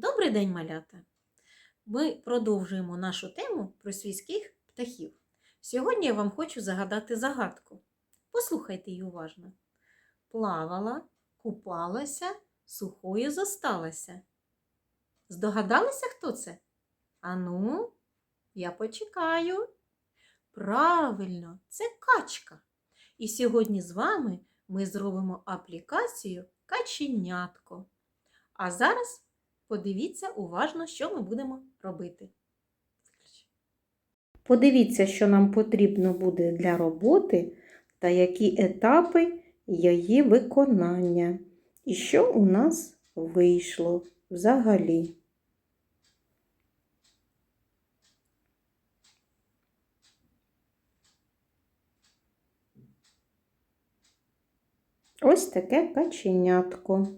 Добрий день, малята! Ми продовжуємо нашу тему про свійських птахів. Сьогодні я вам хочу загадати загадку. Послухайте її уважно. Плавала, купалася, сухою зосталася. Здогадалися, хто це? Ану, я почекаю. Правильно, це качка. І сьогодні з вами ми зробимо аплікацію каченятко. А зараз подивіться уважно, що ми будемо робити. Подивіться, що нам потрібно буде для роботи та які етапи її виконання. І що у нас вийшло взагалі. Ось таке каченятко.